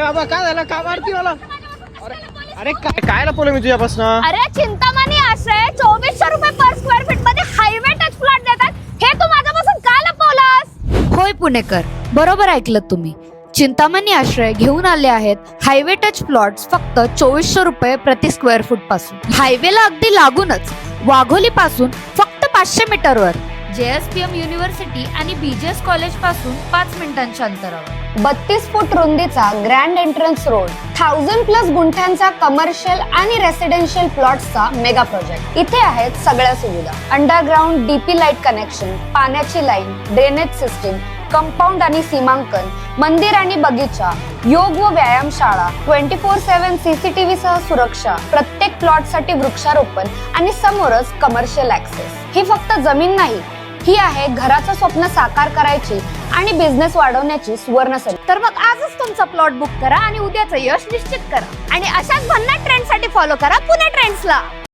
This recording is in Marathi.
बाबा काय झालं? का मारती मला? अरे अरे काय काय लपवलं मी तुझ्यापासून? अरे चिंतामणी आश्रय चोवीसशे रुपये पर स्क्वेअर फीटमध्ये हायवे टच प्लॉट देतात. हे तू माझ्यापासून काय लपवलंस होय पुणेकर. बरोबर ऐकलं तुम्ही. चिंतामणी आश्रय घेऊन आले आहेत. हायवे टच प्लॉट्स फक्त चोवीसशे रुपये प्रति स्क्वेअर फूटपासून. हायवेला अगदी लागूनच. वाघोली पासून फक्त पाचशे मीटरवर जेएसपीएम युनिव्हर्सिटी आणि बीजेएस कॉलेजपासून पाच मिनिटांच्या अंतरावर. बत्तीस फूट रुंदीचा grand entrance road thousand plus गुंठ्यांचा commercial आणि रेसिडेन्शियल प्लॉट्सचा मेगा प्रोजेक्ट इथे आहेत सगळ्या सुविधा. अंडरग्राऊंड डीपी लाइट कनेक्शन पाण्याची लाईन ड्रेनेज सिस्टीम कंपाऊंड आणि सीमांकन मंदिर आणि बगीचा योग व व्यायामशाळा ट्वेंटी फोर सेव्हन सीसीटीव्ही सह सुरक्षा प्रत्येक प्लॉटसाठी वृक्षारोपण आणि समोरच कमर्शियल ऍक्सेस ही फक्त जमीन नाही ही आहे घराचं स्वप्न साकार करायची आणि बिझनेस वाढवण्याची सुवर्ण संधी. तर मग आजच तुमचा प्लॉट बुक करा आणि उद्याचं यश निश्चित करा. आणि अशाच भन्नाट ट्रेंडसाठी फॉलो करा पुणे ट्रेंड्सला